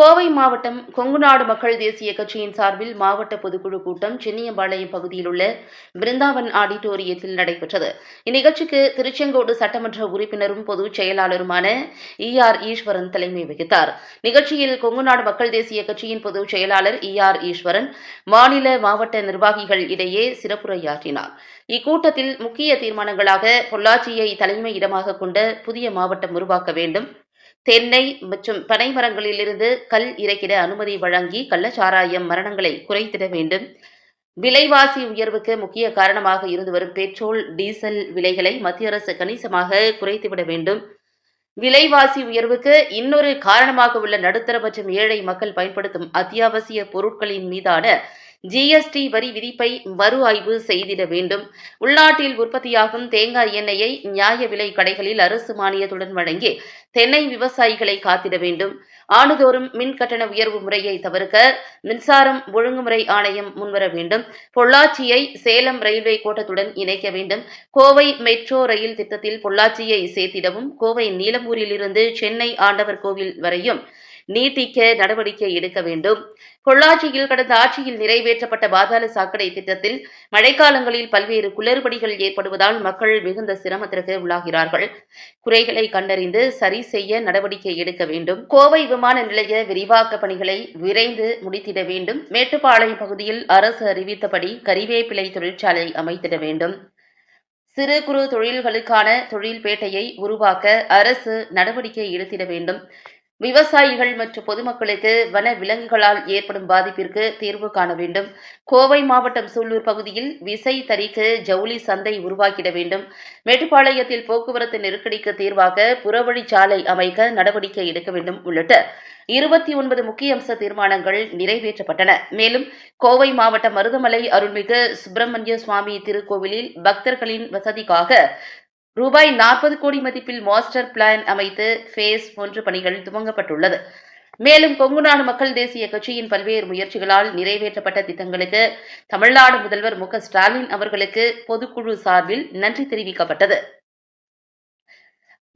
கோவை மாவட்டம் கொங்குநாடு மக்கள் தேசிய கட்சியின் சார்பில் மாவட்ட பொதுக்குழு கூட்டம் சென்னியம்பாளையம் பகுதியில் உள்ள பிருந்தாவன் ஆடிட்டோரியத்தில் நடைபெற்றது. இந்நிகழ்ச்சிக்கு திருச்செங்கோடு சட்டமன்ற உறுப்பினரும் பொதுச் செயலாளருமான இ ஆர் ஈஸ்வரன் தலைமை வகித்தார். நிகழ்ச்சியில் கொங்குநாடு மக்கள் தேசிய கட்சியின் பொதுச் செயலாளர் இ ஆர் ஈஸ்வரன் மாநில மாவட்ட நிர்வாகிகள் இடையே சிறப்புரையாற்றினார். இக்கூட்டத்தில் முக்கிய தீர்மானங்களாக பொள்ளாச்சியை தலைமை இடமாக கொண்ட புதிய மாவட்டம் உருவாக்க வேண்டும் தென்னை மற்றும் பனை மரங்களிலிருந்து கல் இறக்கிட அனுமதி வழங்கி கள்ளச்சாராயம் மரணங்களை குறைத்திட வேண்டும். விலைவாசி உயர்வுக்கு முக்கிய காரணமாக இருந்து வரும் பெட்ரோல் டீசல் விலைகளை மத்திய அரசு கணிசமாக குறைத்துவிட வேண்டும். விலைவாசி உயர்வுக்கு இன்னொரு காரணமாக உள்ள நடுத்தர மற்றும் ஏழை மக்கள் பயன்படுத்தும் அத்தியாவசிய பொருட்களின் மீதான ஜிஎஸ்டி வரி விதிப்பை மறு ஆய்வு செய்திட வேண்டும். உள்நாட்டில் உற்பத்தியாகும் தேங்காய் எண்ணெயை நியாய விலை கடைகளில் அரசு மானியத்துடன் வழங்கி தென்னை விவசாயிகளை காத்திட வேண்டும். ஆண்டுதோறும் மின் கட்டண உயர்வு முறையை தவிர்க்க மின்சாரம் ஒழுங்குமுறை ஆணையம் முன்வர வேண்டும். பொள்ளாச்சியை சேலம் ரயில்வே கோட்டத்துடன் இணைக்க வேண்டும். கோவை மெட்ரோ ரயில் திட்டத்தில் பொள்ளாச்சியை சேர்த்திடவும் கோவை நீலம்பூரிலிருந்து சென்னை ஆண்டவர் கோவில் வரையும் நீட்டிக்க நடவடிக்கை எடுக்க வேண்டும். பொள்ளாச்சியில் கடந்த ஆட்சியில் நிறைவேற்றப்பட்ட பாதாள சாக்கடை திட்டத்தில் மழைக்காலங்களில் பல்வேறு குளறுபடிகள் ஏற்படுவதால் மக்கள் மிகுந்த சிரமத்திற்கு உள்ளாகிறார்கள். குறைகளை கண்டறிந்து சரி செய்ய நடவடிக்கை எடுக்க வேண்டும். கோவை விமான நிலைய விரிவாக்க பணிகளை விரைந்து முடித்திட வேண்டும். மேட்டுப்பாளையம் பகுதியில் அரசு அறிவித்தபடி கறிவேப்பிலை தொழிற்சாலை அமைத்திட வேண்டும். சிறு குறு தொழில்களுக்கான தொழில்பேட்டையை உருவாக்க அரசு நடவடிக்கை எடுத்திட வேண்டும். விவசாயிகள் மற்றும் பொதுமக்களுக்கு வன விலங்குகளால் ஏற்படும் பாதிப்பிற்கு தீர்வு காண வேண்டும். கோவை மாவட்டம் சூலூர் பகுதியில் விசை தறிக்கு ஜவுளி சந்தை உருவாக்கிட வேண்டும். மேட்டுப்பாளையத்தில் போக்குவரத்து நெருக்கடிக்கு தீர்வாக புறவழிச்சாலை அமைக்க நடவடிக்கை எடுக்க வேண்டும் உள்ளிட்ட இருபத்தி ஒன்பது முக்கிய அம்ச தீர்மானங்கள் நிறைவேற்றப்பட்டன. மேலும் கோவை மாவட்டம் மருதமலை அருள்மிகு சுப்பிரமணிய சுவாமி திருக்கோவிலில் பக்தர்களின் வசதிக்காக ரூபாய் நாற்பது கோடி மதிப்பில் மாஸ்டர் பிளான் அமைத்து ஃபேஸ் ஒன்று பணிகள் துவங்கப்பட்டுள்ளது. மேலும் கொங்கு நாடு மக்கள் தேசிய கட்சியின் பல்வேறு முயற்சிகளால் நிறைவேற்றப்பட்ட திட்டங்களுக்கு தமிழ்நாடு முதல்வர் மு ஸ்டாலின் அவர்களுக்கு பொதுக்குழு சார்பில் நன்றி தெரிவிக்கப்பட்டது.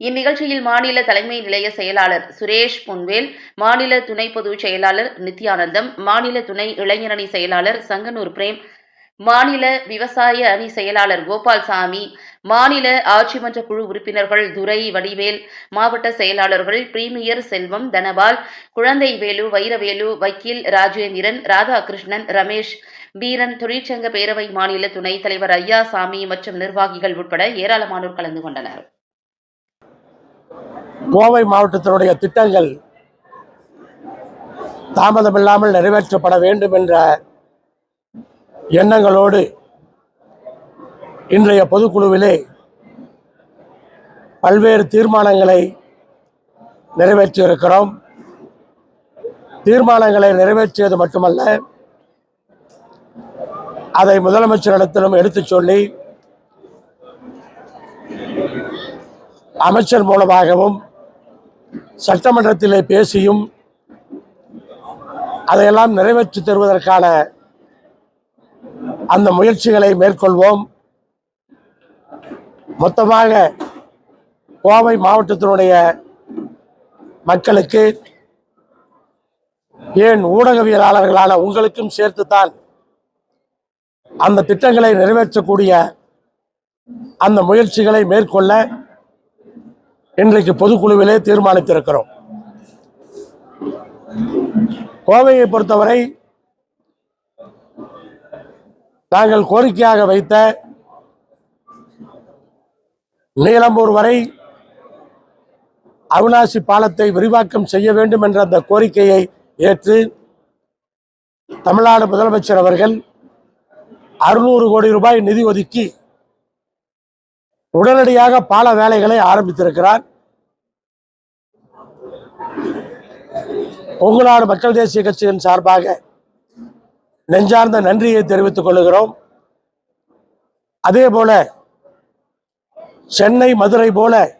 இந்நிகழ்ச்சியில் மாநில தலைமை நிலைய செயலாளர் சுரேஷ் பொன்வேல் மாநில துணை பொதுச் செயலாளர் நித்யானந்தம் மாநில துணை இளைஞரணி செயலாளர் சங்கனூர் பிரேம் மாநில விவசாய அணி செயலாளர் கோபால்சாமி மாநில ஆட்சிமன்ற குழு உறுப்பினர்கள் துரை வடிவேல் மாவட்ட செயலாளர்கள் பிரீமியர் செல்வம் தனபால் குழந்தைவேலு வைரவேலு வக்கீல் ராஜேந்திரன் ராதாகிருஷ்ணன் ரமேஷ் வீரன் தொழிற்சங்க பேரவை மாநில துணைத் தலைவர் ஐயாசாமி மற்றும் நிர்வாகிகள் உட்பட ஏராளமானோர் கலந்து கொண்டனர். கோவை மாவட்டத்தினுடைய திட்டங்கள் தாமதமில்லாமல் நிறைவேற்றப்பட வேண்டும் என்ற எண்ணங்களோடு இன்றைய பொதுக்குழுவிலே பல்வேறு தீர்மானங்களை நிறைவேற்றியிருக்கிறோம். தீர்மானங்களை நிறைவேற்றியது மட்டுமல்ல அதை முதலமைச்சரிடத்திலும் எடுத்துச் சொல்லி அமைச்சர் மூலமாகவும் சட்டமன்றத்திலே பேசியும் அதையெல்லாம் நிறைவேற்றி தருவதற்கான அந்த முயற்சிகளை மேற்கொள்வோம். மொத்தமாக கோவை மாவட்டத்தினுடைய மக்களுக்கு ஏன் ஊடகவியலாளர்களான உங்களுக்கும் சேர்த்துத்தான் அந்த திட்டங்களை நிறைவேற்றக்கூடிய அந்த முயற்சிகளை மேற்கொள்ள இன்றைக்கு பொதுக்குழுவிலே தீர்மானித்திருக்கிறோம். கோவையை பொறுத்தவரை நாங்கள் கோரிக்கையாக வைத்த நீலம்பூர் வரை அவினாசி பாலத்தை விரிவாக்கம் செய்ய வேண்டும் என்ற அந்த கோரிக்கையை ஏற்று தமிழ்நாடு முதலமைச்சர் அவர்கள் அறுநூறு கோடி ரூபாய் நிதி ஒதுக்கி உடனடியாக பால வேலைகளை ஆரம்பித்திருக்கிறார். கொங்குநாடு மக்கள் தேசிய கட்சியின் சார்பாக நெஞ்சார்ந்த நன்றியை தெரிவித்துக் கொள்கிறோம். அதே போல சென்னை மதுரை போல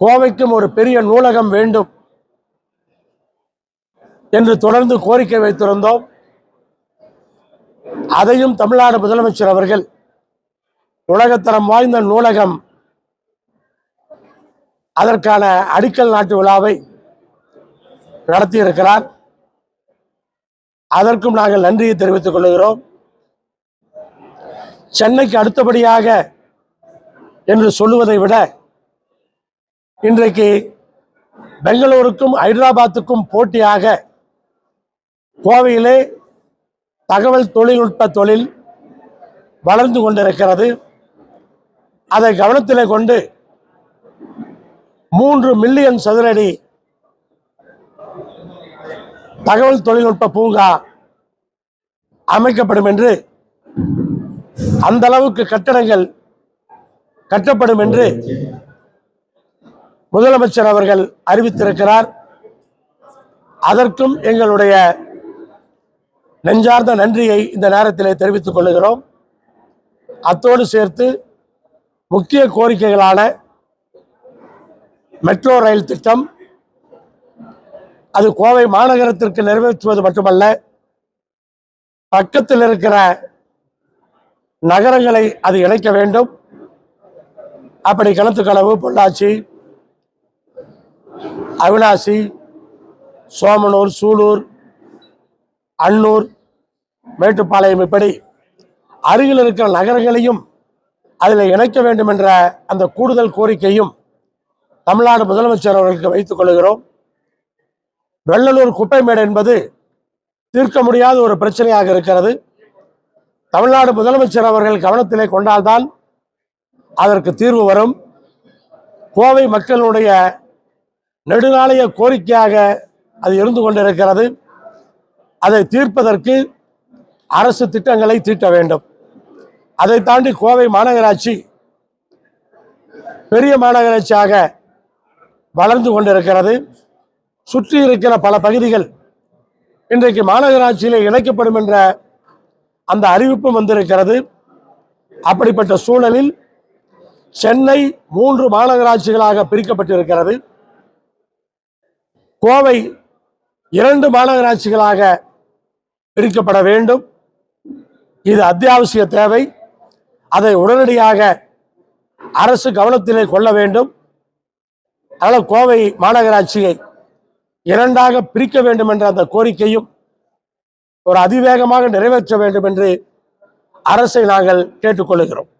கோவைக்கும் ஒரு பெரிய நூலகம் வேண்டும் என்று தொடர்ந்து கோரிக்கை வைத்திருந்தோம். அதையும் தமிழ்நாடு முதலமைச்சர் அவர்கள் உலகத்தரம் வாய்ந்த நூலகம். அதற்கான அடிக்கல் நாட்டு விழாவை நடத்தியிருக்கிறார். அதற்கும் நாங்கள் நன்றியை தெரிவித்துக் கொள்கிறோம். சென்னைக்கு அடுத்தபடியாக என்று சொல்லுவதை விட இன்றைக்கு பெங்களூருக்கும் ஹைதராபாத்துக்கும் போட்டியாக கோவையிலே தகவல் தொழில்நுட்ப தொழில் வளர்ந்து கொண்டிருக்கிறது. அதை கவனத்தில் கொண்டு மூன்று மில்லியன் சதுரடி தகவல் தொழில்நுட்ப பூங்கா அமைக்கப்படும் என்று அந்த அளவுக்கு கட்டடங்கள் கட்டப்படும் என்று முதலமைச்சர் அவர்கள் அறிவித்திருக்கிறார். அதற்கும் எங்களுடைய நெஞ்சார்ந்த நன்றியை இந்த நேரத்திலே தெரிவித்துக் கொள்கிறோம். அத்தோடு சேர்த்து முக்கிய கோரிக்கைகளான மெட்ரோ ரயில் திட்டம் அது கோவை மாநகரத்திற்கு நிறைவேற்றுவது மட்டுமல்ல பக்கத்தில் இருக்கிற நகரங்களை அது இணைக்க வேண்டும். அப்படி கிணத்துக்களவு பொள்ளாச்சி அவினாசி சோமனூர் சூலூர் அன்னூர் மேட்டுப்பாளையம் இப்படி அருகில் இருக்கிற நகரங்களையும் அதில் இணைக்க வேண்டும் என்ற அந்த கூடுதல் கோரிக்கையும் தமிழ்நாடு முதலமைச்சர் அவர்களுக்கு வைத்துக் கொள்கிறோம் வெள்ளலூர் குப்பைமேடு என்பது தீர்க்க முடியாத ஒரு பிரச்சனையாக இருக்கிறது. தமிழ்நாடு முதலமைச்சர் அவர்கள் கவனத்திலே கொண்டால்தான் அதற்கு தீர்வு வரும். கோவை மக்களுடைய நெடுநாளைய கோரிக்கையாக அது இருந்து கொண்டிருக்கிறது. அதை தீர்ப்பதற்கு அரசு திட்டங்களை தீட்ட வேண்டும். அதை தாண்டி கோவை மாநகராட்சி பெரிய மாநகராட்சியாக வளர்ந்து கொண்டிருக்கிறது. சுற்றி இருக்கிற பல பகுதிகள் இன்றைக்கு மாநகராட்சியில் இணைக்கப்படும் என்ற அந்த அறிவிப்பும் வந்திருக்கிறது. அப்படிப்பட்ட சூழலில் சென்னை மூன்று மாநகராட்சிகளாக பிரிக்கப்பட்டிருக்கிறது. கோவை இரண்டு மாநகராட்சிகளாக பிரிக்கப்பட வேண்டும். இது அத்தியாவசிய தேவை. அதை உடனடியாக அரசு கவனத்திலே கொள்ள வேண்டும். அதனால் கோவை மாநகராட்சியை இரண்டாக பிரிக்க வேண்டும் என்ற அந்த கோரிக்கையும் ஒரு அதிவேகமாக நிறைவேற்ற வேண்டும் என்று அரசை நாங்கள் கேட்டுக்கொள்கிறோம்.